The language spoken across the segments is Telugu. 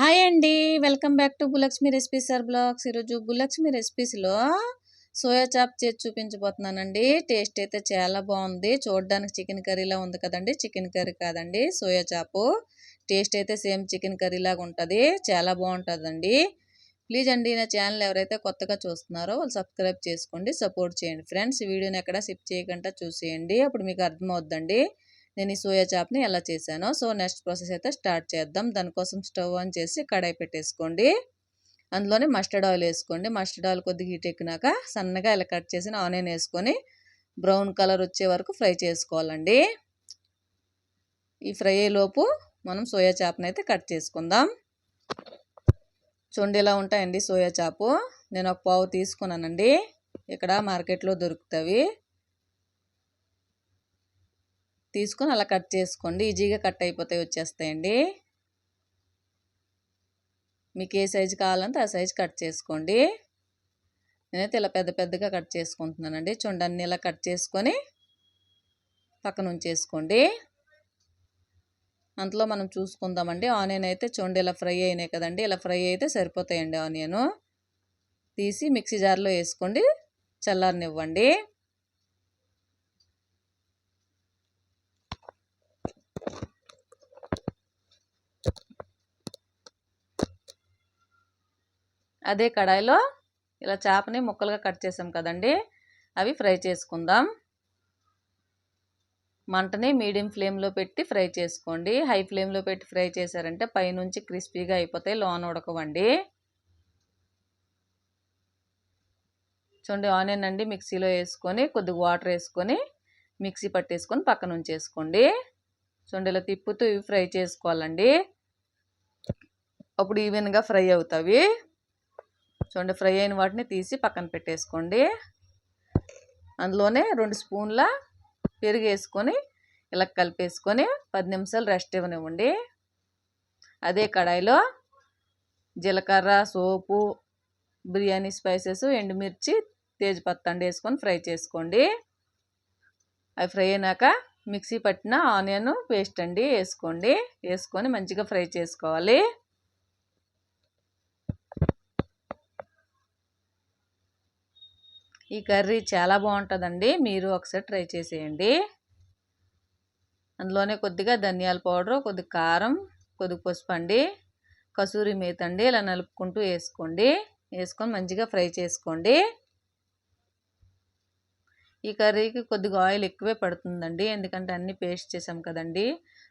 హాయ్ అండి. Welcome back to Bhulakshmi recipes sir blogs. ఈరోజు బులక్ష్మి రెసిపీస్లో సోయా చాప్ చేసి చూపించబోతున్నానండి. టేస్ట్ అయితే చాలా బాగుంది. చూడడానికి చికెన్ కర్రీలా ఉంది కదండి. చికెన్ కర్రీ కాదండి సోయా చాపు. టేస్ట్ అయితే సేమ్ చికెన్ కర్రీ లాగా ఉంటుంది. చాలా బాగుంటుందండి. ప్లీజ్ అండి నా ఛానల్ ఎవరైతే కొత్తగా చూస్తున్నారో వాళ్ళు సబ్స్క్రైబ్ చేసుకోండి సపోర్ట్ చేయండి. ఫ్రెండ్స్ వీడియోని ఎక్కడ సిప్ చేయకుండా చూసేయండి. అప్పుడు మీకు అర్థమవుద్దండి. నేను ఈ సోయా చాప్ని ఎలా చేశానో సో నెక్స్ట్ ప్రాసెస్ అయితే స్టార్ట్ చేద్దాం. దానికోసం స్టవ్ ఆన్ చేసి కడాయి పెట్టేసుకోండి. అందులోనే మస్టర్డ్ ఆయిల్ వేసుకోండి. మస్టర్డ్ ఆయిల్ కొద్దిగా హీట్ ఎక్కినాక సన్నగా ఇలా కట్ చేసిన ఆనియన్ వేసుకొని బ్రౌన్ కలర్ వచ్చే వరకు ఫ్రై చేసుకోవాలండి. ఈ ఫ్రై అయ్యేలోపు మనం సోయా చాప్ని అయితే కట్ చేసుకుందాం. చూడండి ఇలా ఉంటాయండి సోయా చాపు. నేను ఒక పావు తీసుకున్నానండి. ఇక్కడ మార్కెట్లో దొరుకుతాయి తీసుకొని అలా కట్ చేసుకోండి. ఈజీగా కట్ అయిపోతాయి వచ్చేస్తాయండి. మీకు ఏ సైజు కావాలంటే ఆ సైజు కట్ చేసుకోండి. నేనైతే ఇలా పెద్ద పెద్దగా కట్ చేసుకుంటున్నానండి. చూడండి ఇలా కట్ చేసుకొని పక్కన ఉంచేసుకోండి. అంతలో మనం చూసుకుందామండి. ఆనియన్ అయితే చూడండి ఇలా ఫ్రై అయినాయి కదండి. ఇలా ఫ్రై అయితే సరిపోతాయండి ఆనియన్. తీసి మిక్సీ జార్లో వేసుకోండి. చల్లారనివ్వండి. అదే కడాయిలో ఇలా చేపని ముక్కలుగా కట్ చేసాం కదండి. అవి ఫ్రై చేసుకుందాం. మంటని మీడియం ఫ్లేమ్లో పెట్టి ఫ్రై చేసుకోండి. హై ఫ్లేమ్లో పెట్టి ఫ్రై చేశారంటే పైనుంచి క్రిస్పీగా అయిపోతాయి. లోన ఉడకవండి. చూడండి ఆనియన్ అండి మిక్సీలో వేసుకొని కొద్దిగా వాటర్ వేసుకొని మిక్సీ పట్టేసుకొని పక్కన ఉంచేసుకోండి. చూడండి ఇలా తిప్పుతూ ఇవి ఫ్రై చేసుకోవాలండి. అప్పుడు ఈవెన్గా ఫ్రై అవుతాయి చూడండి ఫ్రై అయిన వాటిని తీసి పక్కన పెట్టేసుకోండి. అందులోనే రెండు స్పూన్ల పెరుగు వేసుకొని ఇలా కలిపేసుకొని పది నిమిషాలు రెస్ట్ ఇవ్వనివ్వండి. అదే కడాయిలో జీలకర్ర సోపు బిర్యానీ స్పైసెస్ ఎండుమిర్చి తేజ్పత్తండి వేసుకొని ఫ్రై చేసుకోండి. అవి ఫ్రై అయినాక మిక్సీ పట్టిన ఆనియన్ పేస్ట్ అండి వేసుకోండి. వేసుకొని మంచిగా ఫ్రై చేసుకోవాలి. ఈ కర్రీ చాలా బాగుంటుందండి. మీరు ఒకసారి ట్రై చేసేయండి. అందులోనే కొద్దిగా ధనియాల పౌడరు కొద్దిగా కారం కొద్దిగా పసుపు అండి కసూరి మేత అండి ఇలా నలుపుకుంటూ వేసుకోండి. వేసుకొని మంచిగా ఫ్రై చేసుకోండి. ఈ కర్రీకి కొద్దిగా ఆయిల్ ఎక్కువే పడుతుందండి. ఎందుకంటే అన్నీ పేస్ట్ చేసాం కదండి.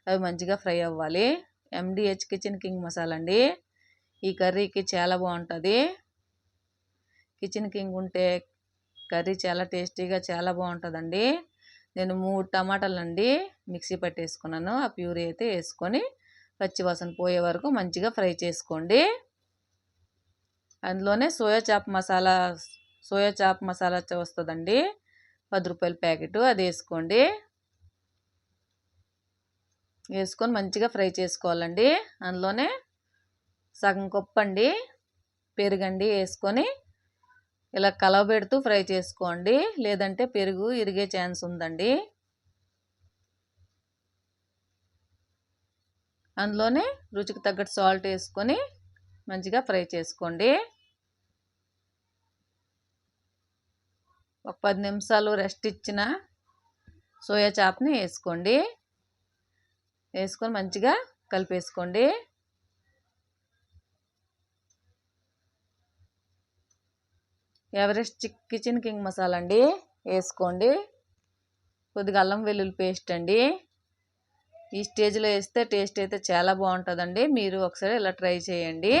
అవి మంచిగా ఫ్రై అవ్వాలి. ఎండిహెచ్ కిచెన్ కింగ్ మసాలా అండి. ఈ కర్రీకి చాలా బాగుంటుంది. కిచెన్ కింగ్ ఉంటే కర్రీ చాలా టేస్టీగా చాలా బాగుంటుందండి. నేను మూడు టమాటాలు అండి మిక్సీ పట్టేసుకున్నాను. ఆ ప్యూరీ అయితే వేసుకొని పచ్చివాసన పోయే వరకు మంచిగా ఫ్రై చేసుకోండి. అందులోనే soya chop masala soya chop masala వస్తుందండి. పది రూపాయల ప్యాకెట్ అది వేసుకోండి. వేసుకొని మంచిగా ఫ్రై చేసుకోవాలండి. అందులోనే సగం కొప్పండి పెరుగండి వేసుకొని ఇలా కలవబెడుతూ ఫ్రై చేసుకోండి. లేదంటే పెరుగు ఇరిగే ఛాన్స్ ఉందండి. అందులోనే రుచికి తగ్గట్టు సాల్ట్ వేసుకొని మంచిగా ఫ్రై చేసుకోండి. ఒక పది నిమిషాలు రెస్ట్ ఇచ్చిన సోయా చాప్ని వేసుకోండి. వేసుకొని మంచిగా కలిపేసుకోండి. ఎవరెస్ట్ కిచెన్ కింగ్ మసాలా అండి. వేసుకోండి. కొద్దిగా అల్లం వెల్లుల్లి పేస్ట్ అండి. ఈ స్టేజ్లో వేస్తే టేస్ట్ అయితే చాలా బాగుంటుందండి. మీరు ఒకసారి ఇలా ట్రై చేయండి.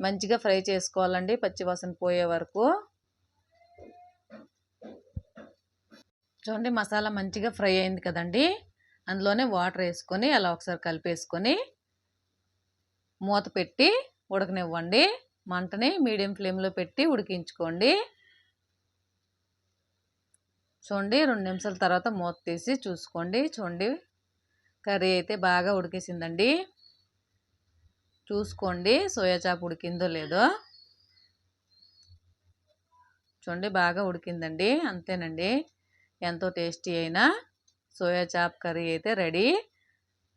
మంచిగా ఫ్రై చేసుకోవాలండి పచ్చివాసన పోయే వరకు. చూడండి మసాలా మంచిగా ఫ్రై అయింది కదండి. అందులోనే వాటర్ వేసుకొని అలా ఒకసారి కలిపేసుకొని మూత పెట్టి ఉడకనివ్వండి. మంటని మీడియం ఫ్లేమ్లో పెట్టి ఉడికించుకోండి. చూడండి రెండు నిమిషాల తర్వాత మూత తీసి చూసుకోండి. చూడండి కర్రీ అయితే బాగా ఉడికేసిందండి. చూసుకోండి సోయా చాప్ ఉడికిందో లేదో. చూడండి బాగా ఉడికిందండి. అంతేనండి. ఎంతో టేస్టీ అయినా సోయా చాప్ కర్రీ అయితే రెడీ.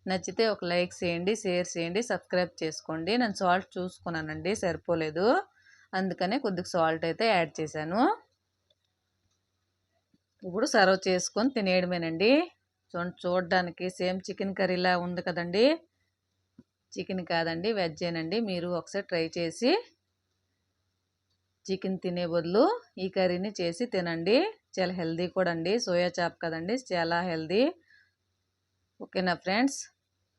నచ్చితే ఒక లైక్ చేయండి షేర్ చేయండి సబ్స్క్రైబ్ చేసుకోండి. నేను సాల్ట్ చూసుకున్నానండి సరిపోలేదు. అందుకనే కొద్దిగా సాల్ట్ అయితే యాడ్ చేశాను. ఇప్పుడు సర్వ్ చేసుకొని తినేయడమేనండి. చూడడానికి సేమ్ చికెన్ కర్రీలా ఉంది కదండి. చికెన్ కాదండి వెజ్జేనండి. మీరు ఒకసారి ట్రై చేసి చికెన్ తినే బదులు ఈ కర్రీని చేసి తినండి. చాలా హెల్దీ కూడా అండి సోయా చాప్ కదండి చాలా హెల్దీ ఓకేనా ఫ్రెండ్స్?